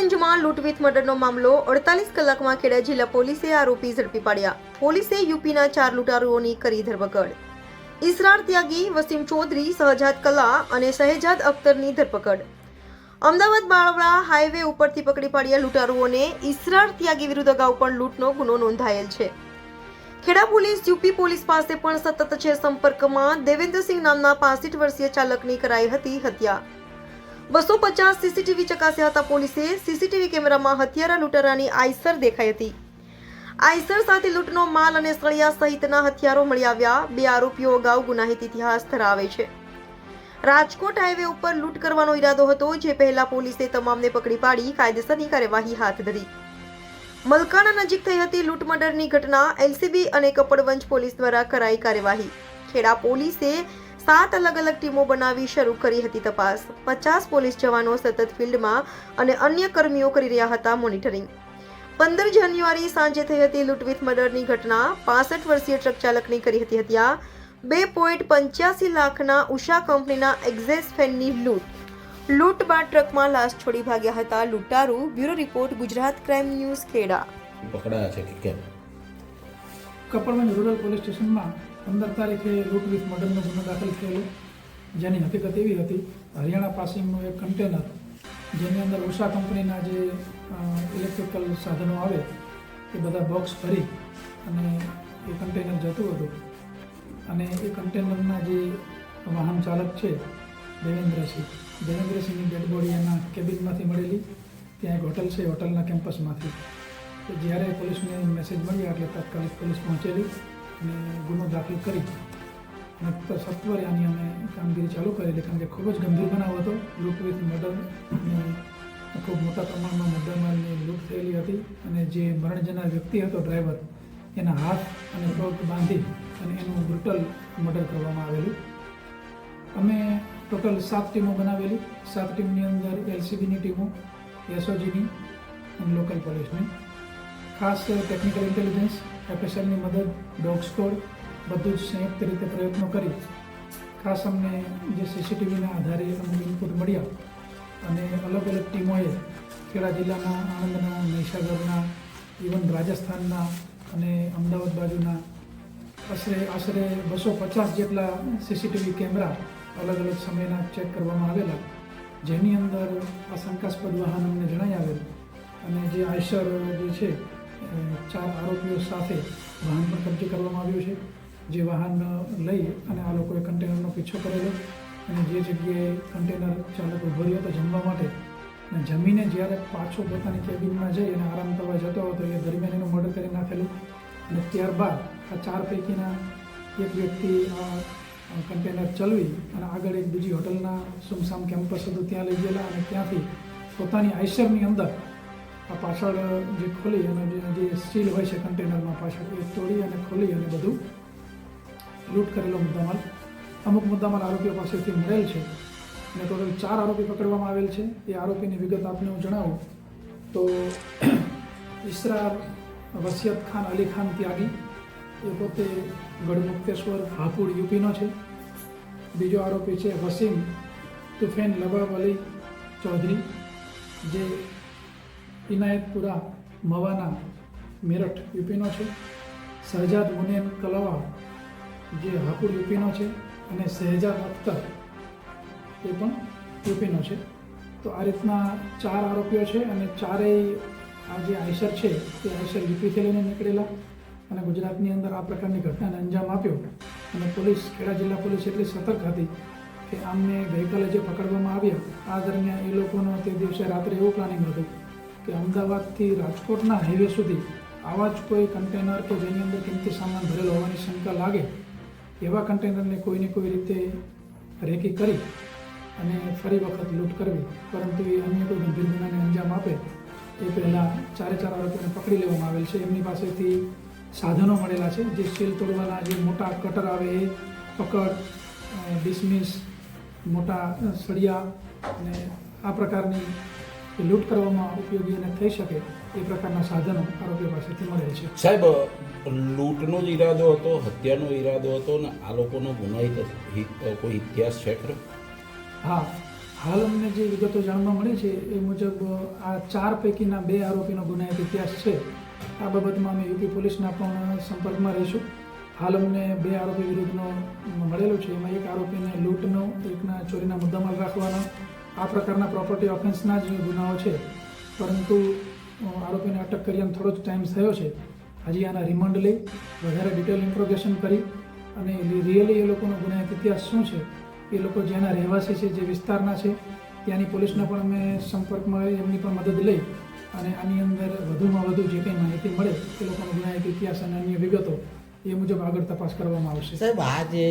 કપડવંજમાં લૂંટવીત મર્ડરનો મામલો અડતાલીસ કલાકમાં ખેડા જિલ્લા પોલીસે આરોપી ઝડપી પાડ્યા. પોલીસે યુપીના ચાર લૂંટારૂઓની કરી ધરપકડ. ઇસરાર ત્યાગી, વસીમ ચૌધરી, સહજાદ કલા અને શહેજાદ અખ્તરની ધરપકડ. અમદાવાદ બાળવડા હાઈવે ઉપરથી પકડી પાડ્યા લૂંટારૂઓને ઇસરાર ત્યાગી વિરુદ્ધ અગાઉ પણ લૂંટનો ગુનો નોંધાયેલ છે. ખેડા પોલીસ યુપી પોલીસ પાસે પણ સતત છે સંપર્કમાં. દેવેન્દ્રસિંહ નામના પાસઠ વર્ષીય ચાલકની કરાઈ હતી હત્યા. બસો પચાસ સીસીટીવી ચકાસ્યા હતા પોલીસે. સીસીટીવી કેમેરામાં હથિયારા લૂંટારાની આઈસર દેખાઈ હતી. આઈસર સાથે લૂંટનો માલ અને સળિયા સહિતના હથિયારો મળી આવ્યા. બે આરોપીઓ અગાઉ ગુનાહિત ઇતિહાસ ધરાવે છે. રાજકોટ હાઈવે ઉપર લૂંટ કરવાનો ઈરાદો હતો, જે પહેલા પોલીસે તમામને પકડી પાડી, કાયદેસરની કાર્યવાહી હાથ ધરી. મલકાણા નજીક થઈ હતી લૂંટ મર્ડરની ઘટના. એલસીબી અને કપડવંજ પોલીસ દ્વારા કરાઈ કાર્યવાહી. ખેડા પોલીસે સાત અલગ અલગ ટીમો બનાવી શરૂ કરી હતી તપાસ. પચાસ પોલીસ જવાનો સતત ફિલ્ડમાં અને અન્ય કર્મીઓ કરી રહ્યા હતા મોનિટરિંગ. પંદર જાન્યુઆરી સાંજે થઈ હતી લૂંટ વિથ મર્ડરની ઘટના. પાસઠ વર્ષીય ટ્રક ચાલકની કરી હતી હત્યા. બે પોઈન્ટ પંચ્યાસી લાખના ઉષા કંપનીના એક્ઝેસ ફેનની લૂંટ. લૂંટ બાદ ટ્રકમાં લાશ છોડી ભાગ્યા હતા લૂંટારુ. Bureau report Gujarat crime news Kheda. પકડાયા છે કે કેમ? કપડવંજ રૂરલ પોલીસ સ્ટેશનમાં પંદર તારીખે લૂંટ વિથ મર્ડરનો ગુનો દાખલ થયેલો. જેની હકીકત એવી હતી, હરિયાણા પાસિંગનું એક કન્ટેનર જેની અંદર ઉષા કંપનીના જે ઇલેક્ટ્રિકલ સાધનો આવે, એ બધા બોક્સ ભરી અને એ કન્ટેનર જતું હતું. અને એ કન્ટેનરના જે વાહન ચાલક છે, દેવેન્દ્રસિંહ, દેવેન્દ્રસિંહની ડેડ બોડી એના કેબિનમાંથી મળેલી. ત્યાં એક હોટલ છે હોટલના કેમ્પસમાંથી જ્યારે પોલીસને મેસેજ મળ્યા, એટલે તાત્કાલિક પોલીસ પહોંચેલી. અને ગુનો દાખલ કરી. સત્વરે આની અમે કામગીરી ચાલુ કરેલી કારણ કે ખૂબ જ ગંભીર બનાવ હતો. વિથ મર્ડર ખૂબ મોટા પ્રમાણમાં મુદ્દામાલની લૂંટ થયેલી હતી. અને જે મરણ જનાર વ્યક્તિ હતો, ડ્રાઈવર, એના હાથ અને પગ બાંધી અને એનું બ્રુટલ મર્ડર કરવામાં આવેલું. અમે ટોટલ સાત ટીમો બનાવેલી. સાત ટીમની અંદર એલસીબીની ટીમો, એસઓજીની અને લોકલ પોલીસની. ખાસ ટેકનિકલ ઇન્ટેલિજન્સ એફએસએલની મદદ ડોગ સ્કોડ બધું જ સંયુક્ત રીતે પ્રયત્નો કરી. ખાસ અમને જે સીસીટીવીના આધારે અમને ઇનપુટ મળ્યા અને અલગ અલગ ટીમોએ ખેડા જિલ્લાના, આણંદના, મહીસાગરના ઇવન રાજસ્થાનના અને અમદાવાદ બાજુના આશરે આશરે બસો પચાસ જેટલા સીસીટીવી કેમેરા અલગ અલગ સમયના ચેક કરવામાં આવેલા. જેની અંદર આ શંકાસ્પદ વાહન અમને જણાઈ આવેલ. અને જે આયસર જે છે ચાર આરોપીઓ સાથે વાહન પણ કબજે કરવામાં આવ્યું છે. જે વાહન લઈ અને આ લોકોએ કન્ટેનરનો પીછો કરેલો અને જે જગ્યાએ કન્ટેનર ચાલક ઊભો રહ્યો હતો જમવા માટે અને જમીને જ્યારે પાછો પોતાની કેબિનમાં જઈ અને આરામ કરવા જતો હતો, એ દરમિયાન એનું મર્ડર કરી નાખેલું. અને ત્યારબાદ આ ચાર પૈકીના એક વ્યક્તિ આ કન્ટેનર ચલવી અને આગળ એક બીજી હોટલના સુમસામ કેમ્પસ હતું, ત્યાં લઈ ગયેલા અને ત્યાંથી પોતાની આઈસરની અંદર આ પાછળ જે ખોલી અને જે- સ્ટીલ હોય છે કન્ટેનરમાં પાછળ, એ તોડી અને ખોલી અને બધું લૂંટ કરેલો મુદ્દામાલ. અમુક મુદ્દામાલ આરોપીઓ પાસેથી મળેલ છે. અને ટોટલ ચાર આરોપી પકડવામાં આવેલ છે. એ આરોપીની વિગત આપને હું જણાવું. તો ઇસરાર વસિયત ખાન અલી ખાન ત્યાગી. એ પોતે ગઢમુક્તેશ્વર હાપુર યુપીનો છે. બીજો આરોપી છે વસીમ તુફેન લબાબ અલી ચૌધરી, જે ઇનાયતપુરા મવાના, મેરઠ યુપીનો છે. શહેજાદ મુનેન કલવા, જે હાપુર યુપીનો છે અને શહેજાદ અખ્તર એ પણ યુપીનો છે. તો આ રીતના ચાર આરોપીઓ છે અને ચારેય આ જે આઈસર છે તે આઈસર યુપીથી લઈને નીકળેલા અને ગુજરાતની અંદર આ પ્રકારની ઘટનાને અંજામ આપ્યો. અને પોલીસ, ખેડા જિલ્લા પોલીસ એટલી સતર્ક હતી કે આમને ગઈકાલે જે પકડવામાં આવ્યા, આ દરમિયાન એ લોકોનો તે દિવસે રાત્રે એવું પ્લાનિંગ હતું કે અમદાવાદથી રાજકોટના હાઈવે સુધી આવા જ કોઈ કન્ટેનર કે જેની અંદર કિંમતી સામાન ભરેલો હોવાની શંકા લાગે, એવા કન્ટેનરને કોઈને કોઈ રીતે રેકી કરી અને ફરી વખત લૂંટ કરવી. પરંતુ એ અન્ય કોઈ ગંભીર ગુનાને અંજામ આપે, એ પહેલાં ચારે ચાર આરોપીઓને પકડી લેવામાં આવેલ છે. એમની પાસેથી સાધનો મળેલા છે, જે સીલ તોડવાના જે મોટા કટર આવે એ પકડ ડિસમિસ મોટા સળિયા અને આ પ્રકારની એ લૂંટ કરવામાં ઉપયોગી અને થઈ શકે એ પ્રકારના સાધનો આરોપીઓ પાસેથી મળેલ છે. સાહેબ લૂંટનો જ ઈરાદો હતો હત્યાનો ઈરાદો હતો ને આ લોકોનો ગુનાહિત હિત- કોઈ ઇતિહાસ છે ખરો? હા હાલ અમને જે વિગતો જાણવા મળી છે એ મુજબ આ ચાર પૈકીના બે આરોપીનો ગુનાહિત ઇતિહાસ છે. આ બાબતમાં અમે યુપી પોલીસના પણ સંપર્કમાં રહીશું. હાલ અમને બે આરોપી વિરુદ્ધનો મળેલો છે. એમાં એક આરોપીને લૂંટનો એકના ચોરીના મુદ્દામાલ રાખવાનો આ પ્રકારના પ્રોપર્ટી ઓફેન્સના જ ગુનાઓ છે. પરંતુ આરોપીને અટક કર્યાનો થોડો જ ટાઈમ થયો છે. હજી આના રિમાન્ડ લઈ, વધારે ડિટેલ ઇન્ટ્રોગેશન કરી અને રિયલી એ લોકોનો ગુનાહિત ઇતિહાસ શું છે? એ લોકો જેના રહેવાસી છે, જે વિસ્તારના છે, ત્યાંની પોલીસના પણ અમે સંપર્કમાં એમની પણ મદદ લઈ અને આની અંદર વધુમાં વધુ જે કંઈ માહિતી મળે, એ લોકોનો ગુનાહિત ઇતિહાસ અને અન્ય વિગતો એ મુજબ આગળ તપાસ કરવામાં આવશે. સાહેબ, આ જે